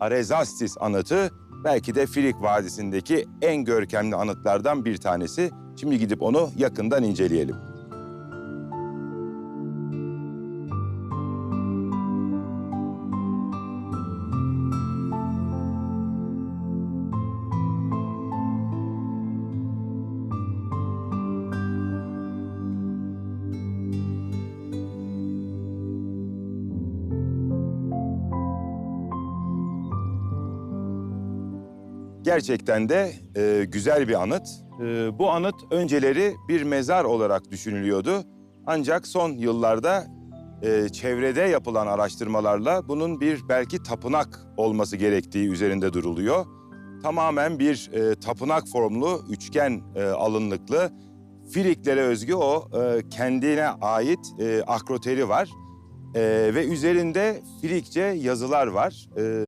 Arezastis anıtı belki de Filik Vadisi'ndeki en görkemli anıtlardan bir tanesi. Şimdi gidip onu yakından inceleyelim. Gerçekten de e, güzel bir anıt. E, bu anıt önceleri bir mezar olarak düşünülüyordu. Ancak son yıllarda e, çevrede yapılan araştırmalarla bunun bir belki tapınak olması gerektiği üzerinde duruluyor. Tamamen bir e, tapınak formlu, üçgen e, alınlıklı, Filiklere özgü o e, kendine ait e, akroteri var. E, ve üzerinde Filikçe yazılar var. E,